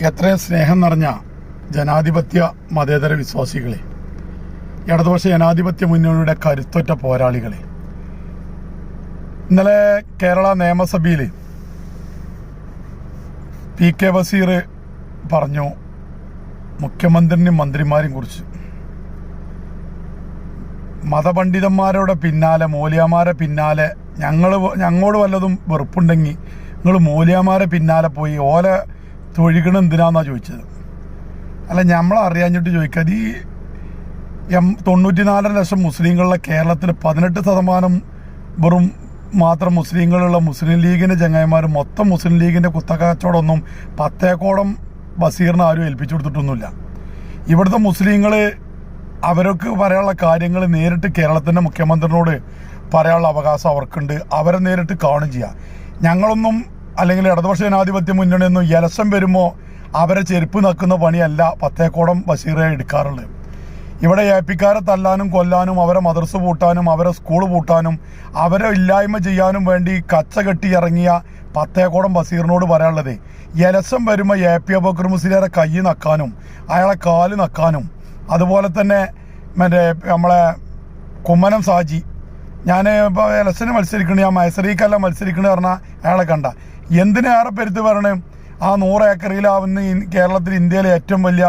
എത്രയും സ്നേഹം നിറഞ്ഞ ജനാധിപത്യ മതേതര വിശ്വാസികളെ ഇടതുപക്ഷ ജനാധിപത്യ മുന്നണിയുടെ കരുത്തൊറ്റ പോരാളികളെ ഇന്നലെ കേരള നിയമസഭയിൽ പി കെ ബസീർ പറഞ്ഞു മുഖ്യമന്ത്രിനും മന്ത്രിമാരെയും കുറിച്ച്. മതപണ്ഡിതന്മാരുടെ പിന്നാലെ മൂല്യമാരെ പിന്നാലെ ഞങ്ങൾ ഞങ്ങളോട് വല്ലതും വെറുപ്പുണ്ടെങ്കിൽ നിങ്ങൾ മൂല്യമാരെ പിന്നാലെ പോയി ഓല തൊഴികണ എന്തിനാന്നാ ചോദിച്ചത്? അല്ല നമ്മൾ അറിയാഞ്ഞിട്ട് ചോദിക്കാത് ഈ എം തൊണ്ണൂറ്റിനാലര ലക്ഷം മുസ്ലിങ്ങളുള്ള കേരളത്തിൽ പതിനെട്ട് ശതമാനം വെറും മാത്രം മുസ്ലിങ്ങളുള്ള മുസ്ലിം ലീഗിന്റെ ചങ്ങായിമാർ മൊത്തം മുസ്ലിം ലീഗിന്റെ കുത്തക്കച്ചവടമൊന്നും പത്തേക്കോടം ബസീറിന് ആരും ഏൽപ്പിച്ചു കൊടുത്തിട്ടൊന്നുമില്ല. ഇവിടുത്തെ മുസ്ലിങ്ങൾ അവരൊക്കെ പറയാനുള്ള കാര്യങ്ങൾ നേരിട്ട് കേരളത്തിന്റെ മുഖ്യമന്ത്രിനോട് പറയാനുള്ള അവകാശം അവർക്കുണ്ട്. അവരെ നേരിട്ട് കാണും ചെയ്യുക ഞങ്ങളൊന്നും അല്ലെങ്കിൽ ഇടതുപക്ഷ ജനാധിപത്യ മുന്നണിയൊന്നും ഇലക്ഷൻ വരുമ്പോൾ അവരെ ചെരുപ്പ് നക്കുന്ന പണിയല്ല പത്തേക്കോടം ബഷീറെ എടുക്കാറുള്ളത്. ഇവിടെ ഏപ്പിക്കാരെ തല്ലാനും കൊല്ലാനും അവരെ മദർസ് പൂട്ടാനും അവരെ സ്കൂൾ പൂട്ടാനും അവരെ ഇല്ലായ്മ ചെയ്യാനും വേണ്ടി കച്ച കെട്ടി ഇറങ്ങിയ പത്തേക്കോടം ബസീറിനോട് പറയാനുള്ളത് എലസം വരുമ്പോൾ എ പി അബക്കർ മുസ്ലിയാരെ കൈ നക്കാനും അയാളെ കാൽ നക്കാനും. അതുപോലെ തന്നെ മറ്റേ നമ്മളെ കുമ്മനം സാജി. ഞാൻ ഇപ്പോൾ എലക്ഷന് മത്സരിക്കണേ ആ മത്സരിക്കല്ല മത്സരിക്കണ പറഞ്ഞാൽ അയാളെ കണ്ട. എന്തിനേറെ പെരുത്ത് പറയണേ? ആ നൂറ് ഏക്കറിലാവുന്ന ഈ കേരളത്തിൽ ഇന്ത്യയിലെ ഏറ്റവും വലിയ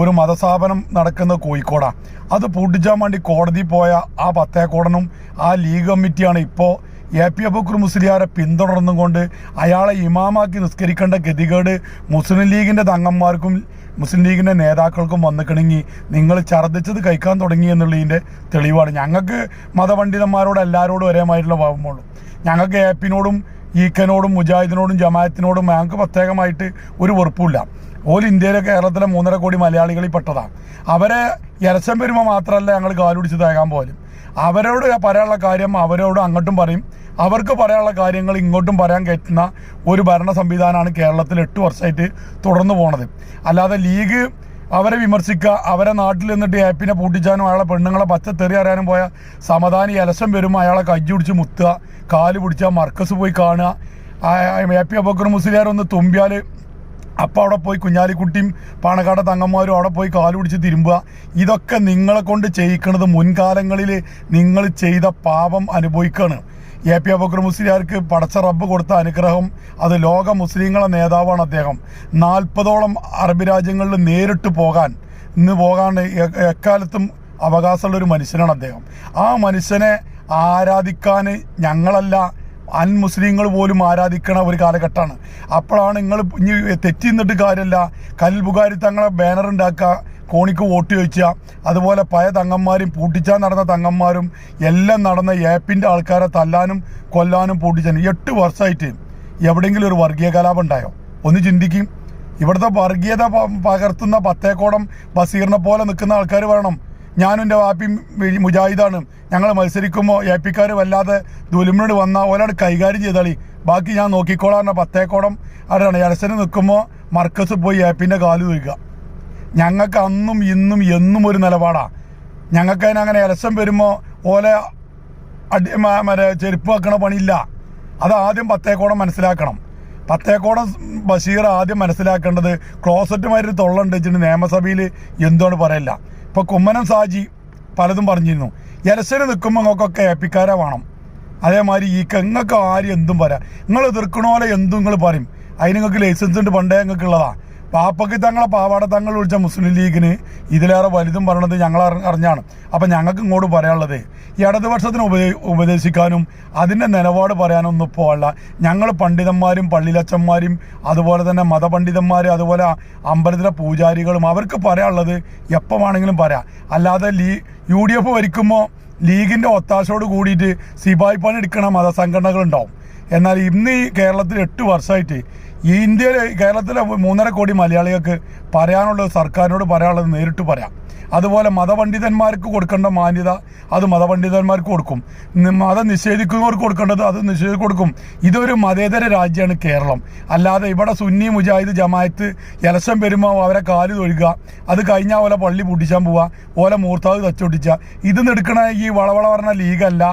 ഒരു മതസ്ഥാപനം നടക്കുന്ന കോഴിക്കോടാണ് അത് പൂട്ടിച്ചാൻ വേണ്ടി കോടതി പോയ ആ പത്തേക്കോടനും ആ ലീഗ് കമ്മിറ്റിയാണ് ഇപ്പോൾ എ പി അബുക്കർ മുസ്ലിയാരെ പിന്തുടർന്നും കൊണ്ട് അയാളെ ഇമാമാക്കി നിസ്കരിക്കേണ്ട ഗതികേട് മുസ്ലിം ലീഗിന്റെ തങ്ങന്മാർക്കും മുസ്ലിം ലീഗിന്റെ നേതാക്കൾക്കും വന്നിക്കണമെങ്കിൽ നിങ്ങൾ ഛർദ്ദിച്ചത് കഴിക്കാൻ തുടങ്ങി എന്നുള്ളതിന്റെ തെളിവാണ്. ഞങ്ങൾക്ക് മതപണ്ഡിതന്മാരോട് എല്ലാവരോടും ഒരേമായിട്ടുള്ള ഭാവമുള്ളൂ. ഞങ്ങൾക്ക് എ പിനോടും ഈക്കനോടും മുജാഹിദിനോടും ജമാഅത്തിനോടും ഞങ്ങൾക്ക് പ്രത്യേകമായിട്ട് ഒരു വെറുപ്പില്ല ഓൽ ഇന്ത്യയിലെ കേരളത്തിലെ മൂന്നര കോടി മലയാളികളിൽ പെട്ടതാണ് അവരെ ഇരച്ചം വരുമ്പോൾ മാത്രമല്ല ഞങ്ങൾ കാലുടിച്ച് തേകാൻ പോലും അവരോട് പറയാനുള്ള കാര്യം അവരോട് അങ്ങോട്ടും പറയും. അവർക്ക് പറയാനുള്ള കാര്യങ്ങൾ ഇങ്ങോട്ടും പറയാൻ കയറ്റുന്ന ഒരു ഭരണ സംവിധാനമാണ് കേരളത്തിൽ എട്ട് വർഷമായിട്ട് തുടർന്നു പോണത്. അല്ലാതെ ലീഗ് അവരെ വിമർശിക്കുക അവരെ നാട്ടിൽ നിന്നിട്ട് ഏപ്പിനെ പൂട്ടിച്ചാനും അയാളെ പെണ്ണുങ്ങളെ പച്ച തെറി അറിയാനും പോയ സമാധാനി അലസം വരുമ്പോൾ അയാളെ കജ്ജി പിടിച്ച് മുത്തുക കാൽ പിടിച്ചാൽ മർക്കസ് പോയി കാണുക. എ പി അബക്കർ മുസ്ലിയാർ ഒന്ന് തുമ്പിയാൽ അപ്പം അവിടെ പോയി കുഞ്ഞാലിക്കുട്ടിയും പാണക്കാട് തങ്ങന്മാരും അവിടെ പോയി കാൽ പിടിച്ച് തിരുമ്പുക. ഇതൊക്കെ നിങ്ങളെ കൊണ്ട് ചെയ്യിക്കുന്നത് മുൻകാലങ്ങളിൽ നിങ്ങൾ ചെയ്ത പാപം അനുഭവിക്കുകയാണ് എ പി അബക്കർ മുസ്ലിയാർക്ക് പടച്ച റബ്ബ് കൊടുത്ത അനുഗ്രഹം അത് ലോക മുസ്ലിങ്ങളെ നേതാവാണ് അദ്ദേഹം. നാൽപ്പതോളം അറബ് രാജ്യങ്ങളിൽ നേരിട്ട് പോകാൻ ഇന്ന് പോകാൻ എക്കാലത്തും അവകാശമുള്ള ഒരു മനുഷ്യനാണ് അദ്ദേഹം. ആ മനുഷ്യനെ ആരാധിക്കാൻ ഞങ്ങളല്ല അൻ മുസ്ലിങ്ങൾ പോലും ആരാധിക്കണ ഒരു കാലഘട്ടമാണ്. അപ്പോഴാണ് നിങ്ങൾ ഇനി തെറ്റിന്നിട്ട് കാര്യമില്ല കൽബുകാരി തങ്ങളെ ബാനർ ഉണ്ടാക്കുക കോണിക്ക് വോട്ട് ചോദിച്ച അതുപോലെ പഴയ തങ്ങന്മാരും പൂട്ടിച്ചാൻ നടന്ന തങ്ങന്മാരും എല്ലാം നടന്ന ഏപ്പിന്റെ ആൾക്കാരെ തല്ലാനും കൊല്ലാനും പൂട്ടിച്ചാൻ എട്ട് വർഷമായിട്ട് എവിടെയെങ്കിലും ഒരു വർഗീയ കലാപം ഉണ്ടായോ? ഒന്ന് ചിന്തിക്കും. ഇവിടുത്തെ വർഗീയത പകർത്തുന്ന പത്തേക്കോടം ബസീറിനെ പോലെ നിൽക്കുന്ന ആൾക്കാർ പറയണം ഞാനും എന്റെ വാപ്പി മുജാഹിദാണ്. ഞങ്ങൾ മത്സരിക്കുമ്പോൾ എ പിക്കാർ വല്ലാതെ ദുലിമിനോട് വന്നാൽ ഒരാൾ കൈകാര്യം ചെയ്താളി. ബാക്കി ഞാൻ നോക്കിക്കോളാം പറഞ്ഞ പത്തേക്കോടം അവിടെയാണ്. ഇലക്ഷന് നിൽക്കുമ്പോൾ മർക്കസ് പോയി എ പിന്റെ കാൽ തൂക്കുക. ഞങ്ങൾക്ക് അന്നും ഇന്നും എന്നും ഒരു നിലപാടാണ് ഞങ്ങൾക്ക് അതിനങ്ങനെ ഇലക്ഷൻ വരുമ്പോൾ ഓലെ അടി മറ്റേ ചെരുപ്പ് വെക്കണ പണിയില്ല. അത് ആദ്യം പത്തേക്കോടം മനസ്സിലാക്കണം. പത്തേക്കോടം ബഷീർ ആദ്യം മനസ്സിലാക്കേണ്ടത് ക്ലോസറ്റുമായിട്ട് തൊള്ളുണ്ട് വെച്ചിട്ട് നിയമസഭയിൽ എന്തുകൊണ്ട് പറയില്ല. ഇപ്പോൾ കുമ്മനം സാജി പലതും പറഞ്ഞിരുന്നു. ഇലക്ഷന് നിൽക്കുമ്പോൾ നിങ്ങൾക്കൊക്കെ ഏപ്പിക്കാരെ വേണം. അതേമാതിരി ഈ നിങ്ങൾക്ക് ആരും എന്തും പറയാം. നിങ്ങൾ എതിർക്കണ പോലെ എന്തും നിങ്ങൾ പറയും. അതിന് നിങ്ങൾക്ക് ലൈസൻസ് ഉണ്ട് പണ്ടേ നിങ്ങൾക്ക് പാപ്പക്ക് തങ്ങളെ പാവാട തങ്ങൾ വിളിച്ച മുസ്ലിം ലീഗിന് ഇതിലേറെ വലുതും പറയണത് ഞങ്ങൾ അറിഞ്ഞാണ്. അപ്പം ഞങ്ങൾക്ക് ഇങ്ങോട്ട് പറയാനുള്ളത് ഇടതുപക്ഷത്തിന് ഉപദേ ഉപദേശിക്കാനും അതിന്റെ നിലപാട് പറയാനൊന്നും അല്ല. ഞങ്ങൾ പണ്ഡിതന്മാരും പള്ളിയിലച്ചന്മാരും അതുപോലെ തന്നെ മതപണ്ഡിതന്മാരും അതുപോലെ അമ്പലത്തിലെ പൂജാരികളും അവർക്ക് പറയാനുള്ളത് എപ്പോൾ വേണമെങ്കിലും പറയാം. അല്ലാതെ ലീ യു ഡി എഫ് ഭരിക്കുമ്പോൾ ലീഗിന്റെ ഒത്താശയോട് കൂടിയിട്ട് സിപായി പണി എടുക്കണ മതസംഘടനകളുണ്ടാവും. എന്നാൽ ഇന്ന് ഈ കേരളത്തിൽ എട്ട് വർഷമായിട്ട് ഈ ഇന്ത്യയിലെ കേരളത്തിലെ മൂന്നര കോടി മലയാളികൾക്ക് പറയാനുള്ളത് സർക്കാരിനോട് പറയാനുള്ളത് നേരിട്ട് പറയാം. അതുപോലെ മതപണ്ഡിതന്മാർക്ക് കൊടുക്കേണ്ട മാന്യത അത് മതപണ്ഡിതന്മാർക്ക് കൊടുക്കും. മത നിഷേധിക്കുന്നവർക്ക് കൊടുക്കേണ്ടത് അത് നിഷേധി കൊടുക്കും. ഇതൊരു മതേതര രാജ്യമാണ് കേരളം. അല്ലാതെ ഇവിടെ സുന്നി മുജാഹിദ് ജമായത്ത് ഇലക്ഷൻ വരുമ്പോൾ അവരെ കാൽ തൊഴുക അത് കഴിഞ്ഞാൽ ഓലെ പള്ളി പൂട്ടിച്ചാൻ പോവുക ഓലെ മൂർത്താവ് തച്ചൊട്ടിച്ച. ഇത് എടുക്കണ ഈ വളവള പറഞ്ഞ ലീഗല്ല.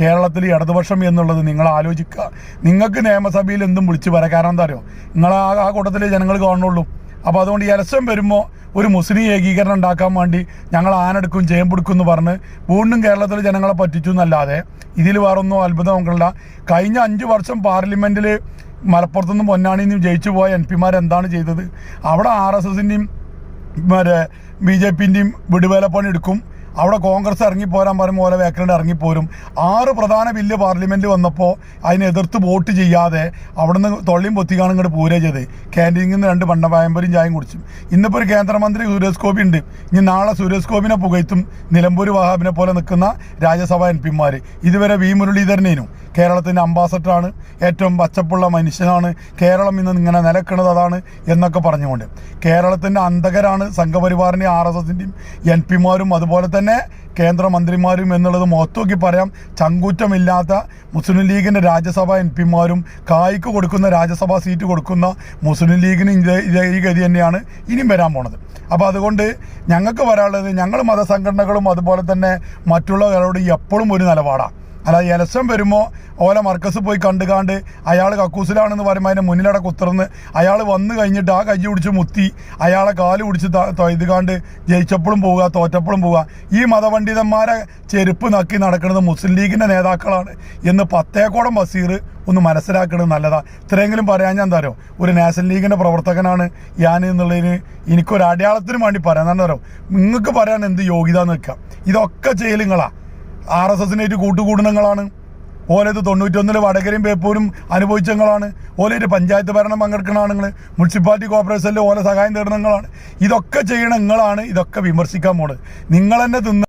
കേരളത്തിൽ ഇടതുപക്ഷം എന്നുള്ളത് നിങ്ങൾ ആലോചിക്കുക. നിങ്ങൾക്ക് നിയമസഭയിൽ എന്തും വിളിച്ചു പറയാം. കാരണം എന്താ നിങ്ങൾ ആ ആ കൂട്ടത്തിലെ ജനങ്ങൾ കാണുള്ളൂ അപ്പോൾ അതുകൊണ്ട് ഇലക്ഷൻ വരുമ്പോൾ ഒരു മുസ്ലിം ഏകീകരണം ഉണ്ടാക്കാൻ വേണ്ടി ഞങ്ങൾ ആനെടുക്കും ചേമ്പെടുക്കും എന്ന് പറഞ്ഞ് വീണ്ടും കേരളത്തിലെ ജനങ്ങളെ പറ്റിച്ചു എന്നല്ലാതെ ഇതിൽ വേറൊന്നും അത്ഭുതം നമുക്കുള്ള കഴിഞ്ഞ അഞ്ച് വർഷം പാർലമെന്റിൽ മലപ്പുറത്തുനിന്ന് പൊന്നാണിയിൽ നിന്നും ജയിച്ചു പോയ എം പിമാർ എന്താണ് ചെയ്തത്? അവിടെ ആർ എസ് എസിന്റെയും മറ്റേ ബി ജെ പിന്റെയും വിടുവേലപ്പണി എടുക്കും അവിടെ കോൺഗ്രസ് ഇറങ്ങിപ്പോരാൻ പറയുമ്പോൾ ഓരോ വേക്കലുണ്ട് ഇറങ്ങിപ്പോരും ആറ് പ്രധാന ബില്ല് പാർലമെന്റ് വന്നപ്പോൾ അതിനെതിർത്ത് വോട്ട് ചെയ്യാതെ അവിടുന്ന് തൊള്ളിയും പൊത്തിക്കാണ് ഇങ്ങോട്ട് പൂരേ ചെയ്ത് ക്യാന്റീനിൽ നിന്ന് രണ്ട് പണ്ട ചായം കുടിച്ചു. ഇന്നിപ്പോൾ ഒരു കേന്ദ്രമന്ത്രി സുരേഷ് ഗോപി ഉണ്ട്. ഇനി നാളെ സുരേഷ് ഗോപിനെ പുകഴ്ത്തും നിലമ്പൂർ വഹാബിനെ പോലെ നിൽക്കുന്ന രാജ്യസഭാ എം പിമാർ ഇതുവരെ വി മുരളീധരനേനും. കേരളത്തിന്റെ അംബാസഡറാണ്. ഏറ്റവും പച്ചപ്പുള്ള മനുഷ്യനാണ്. കേരളം ഇന്ന് ഇങ്ങനെ നിലക്കുന്നത് അതാണ് എന്നൊക്കെ പറഞ്ഞുകൊണ്ട്. കേരളത്തിന്റെ അന്തകരാണ് സംഘപരിവാറിന്റെയും ആർ എസ് എസിന്റെയും എം പിമാരും അതുപോലെ തന്നെ കേന്ദ്രമന്ത്രിമാരും എന്നുള്ളത് മൊത്തമൊക്കെ പറയാം. ചങ്കൂറ്റമില്ലാത്ത മുസ്ലിം ലീഗിന്റെ രാജ്യസഭാ എം പിമാരും കായ്ക്ക് കൊടുക്കുന്ന രാജ്യസഭാ സീറ്റ് കൊടുക്കുന്ന മുസ്ലിം ലീഗിന് ഈ ഗതി തന്നെയാണ് ഇനിയും വരാൻ പോണത്. അപ്പോൾ അതുകൊണ്ട് ഞങ്ങൾക്ക് വരാനുള്ളത് ഞങ്ങൾ മതസംഘടനകളും അതുപോലെ തന്നെ മറ്റുള്ളവരോട് എപ്പോഴും ഒരു നിലപാടാണ് അല്ല ഇലക്ഷൻ വരുമ്പോൾ ഓല മർക്കസ് പോയി കണ്ടുകാണ്ട് അയാൾ കക്കൂസിലാണെന്ന് പറയുമ്പോൾ അതിന്റെ മുന്നിലടെ കുത്തിർന്ന് അയാൾ വന്നു കഴിഞ്ഞിട്ട് ആ കൈ പിടിച്ച് മുത്തി അയാളെ കാൽ പിടിച്ച് ഇത് കണ്ട് ജയിച്ചപ്പോഴും പോവുക തോറ്റപ്പോഴും പോവുക. ഈ മതപണ്ഡിതന്മാരെ ചെരുപ്പ് നക്കി നടക്കുന്നത് മുസ്ലിം ലീഗിന്റെ നേതാക്കളാണ് എന്ന് പത്തേക്കോടം ബസീർ ഒന്ന് മനസ്സിലാക്കുന്നത് നല്ലതാ. ഇത്രയെങ്കിലും പറയാൻ ഞാൻ തരോ ഒരു നാഷണൽ ലീഗിന്റെ പ്രവർത്തകനാണ് ഞാൻ എന്നുള്ളതിന് എനിക്കൊരു അടയാളത്തിന് വേണ്ടി പറയാൻ തന്നെ നിങ്ങൾക്ക് പറയാൻ എന്ത് യോഗ്യത നിൽക്കാം ഇതൊക്കെ ചെയ്യലുങ്ങളാ ആർ എസ് എസിനായിട്ട് കൂട്ടുകൂടുന്നങ്ങളാണ് ഓലേത് തൊണ്ണൂറ്റൊന്നിൽ വടകരയും പേപ്പൂരും അനുഭവിച്ചങ്ങളാണ്. ഓലേറ്റ് പഞ്ചായത്ത് ഭരണം പങ്കെടുക്കുന്ന മുനിസിപ്പാലിറ്റി കോർപ്പറേഷനിൽ ഓല സഹായം തേടുന്നങ്ങളാണ്. ഇതൊക്കെ ചെയ്യണ നിങ്ങളാണ് ഇതൊക്കെ വിമർശിക്കാൻ പോണത്. നിങ്ങൾ തന്നെ തിന്ന